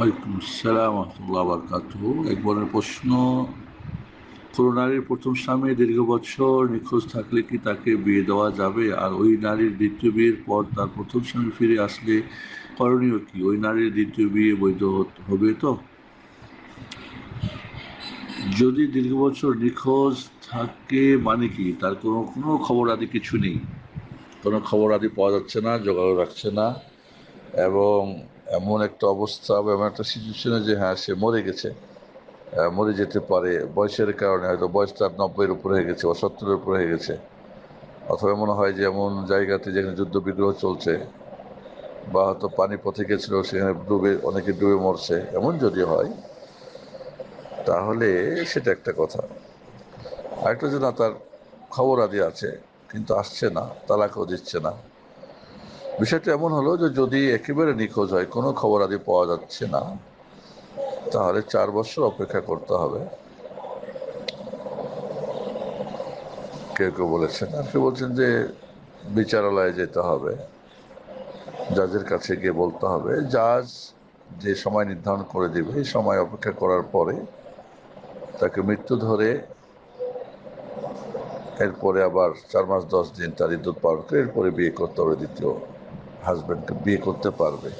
ওয়ালাইকুম আসসালাম রহমতুল্লাহ বরকাত এক বোনের প্রশ্ন, কোনো নারীর প্রথম স্বামী দীর্ঘ বছর নিখোঁজ থাকলে কি তাকে বিয়ে দেওয়া যাবে? আর ওই নারীর দ্বিতীয় বিয়ের পর তার প্রথম স্বামী ফিরে আসলে করণীয় কি? ওই নারীর দ্বিতীয় বিয়ে বৈধ হবে তো? যদি দীর্ঘ বছর নিখোঁজ থাকে মানে কি? তার কোনো কোনো খবর আদি কিছু নেই। কোনো খবর আদি পাওয়া যাচ্ছে না, যোগাযোগ রাখছে না। এবং এমন একটা অবস্থা বা এমন একটা সিচুয়েশনে যে হ্যাঁ সে মরে গেছে। মরে যেতে পারে। বয়সের কারণে হয়তো বয়স তার নব্বইয়ের উপরে হয়ে গেছে বা সত্তরের উপরে হয়ে গেছে। অথবা মনে হয় যে এমন জায়গাতে যেখানে যুদ্ধ বিগ্রহ চলছে বা হয়তো পানি পথে গেছিল, সেখানে ডুবে, অনেকে ডুবে মরছে, এমন যদি হয়, তাহলে সেটা একটা কথা। আরেকটা যে না, তার খবর আদি আছে, কিন্তু আসছে না, তালাকও দিচ্ছে না। বিষয়টা এমন হলো যে যদি একেবারে নিখোঁজ হয়, কোনো খবর আদি পাওয়া যাচ্ছে না, তাহলে চার বছর অপেক্ষা করতে হবে। কেউ কেউ বলেছেন, আর কেউ বলছেন যে বিচারালয়ে যেতে হবে, জাজের কাছে গিয়ে বলতে হবে। জাজ যে সময় নির্ধারণ করে দিবে, এই সময় অপেক্ষা করার পরে তাকে মৃত্যু ধরে এরপরে আবার চার মাস দশ দিন তার ইদ্যুৎ পালন করে, এরপরে বিয়ে করতে হবে দ্বিতীয় হাজব্যান্ডকে বিয়ে করতে পারবে।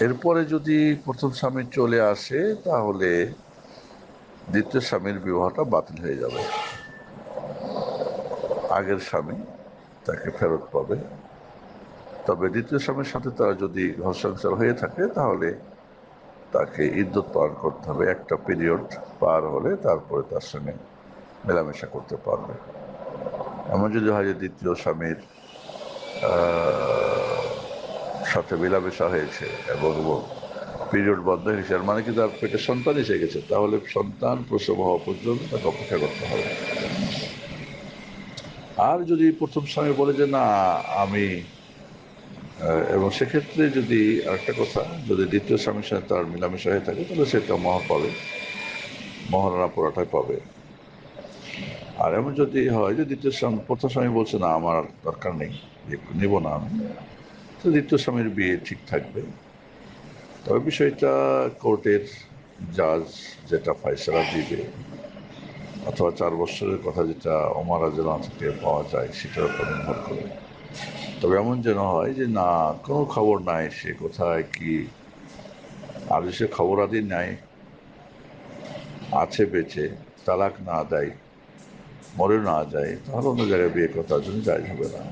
এরপরে যদি প্রথম স্বামী চলে আসে, তাহলে দ্বিতীয় স্বামীর বিবাহটা বাতিল হয়ে যাবে। আগের স্বামী তাকে ফেরত পাবে। তবে দ্বিতীয় স্বামীর সাথে তারা যদি ঘর সংসার হয়ে থাকে, তাহলে তাকে ইদ্যুৎ পালন করতে হবে। একটা পিরিয়ড পার হলে তারপরে তার সঙ্গে মেলামেশা করতে পারবে। এমন যদি হয় যে দ্বিতীয় স্বামীর সাথে মেলামেশা হয়েছে এবং পিরিয়ড বন্ধ হয়েছে আর মানে কি তার পেটে সন্তান এসে গেছে? তাহলে সন্তান প্রসব হওয়া পর্যন্ত তাকে অপেক্ষা করতে হবে। আর যদি প্রথম স্বামী বলে যে, না, আমি এবং সেক্ষেত্রে যদি আরেকটা কথা, যদি দ্বিতীয় স্বামীর সাথে তার মিলামেশা হয়ে থাকে, তাহলে সেটা মহা পাবে মহারানা পোড়াটাই পাবে। আর এমন যদি হয় যে দ্বিতীয় স্বামী প্রথম স্বামী বলছে, না, আমার দরকার নেই নেব না আমি, তো দ্বিতীয় স্বামীর বিয়ে ঠিক থাকবে। তবে বিষয়টা কোর্টের জাজ যেটা ফয়সলা দিবে, অথবা চার বছরের কথা যেটা অমারা যেন থেকে পাওয়া যায়, সেটার উপর নির্ভর করে। তবে এমন যেন হয় যে, না, কোনো খবর নাই, সে কোথায়, কি, আর সে খবর আদি নাই, আছে বেঁচে, তালাক না দেয় মরে না যায় তাহলে অন্য জায়গায় বিয়ে করতে জন্য যাই হবে না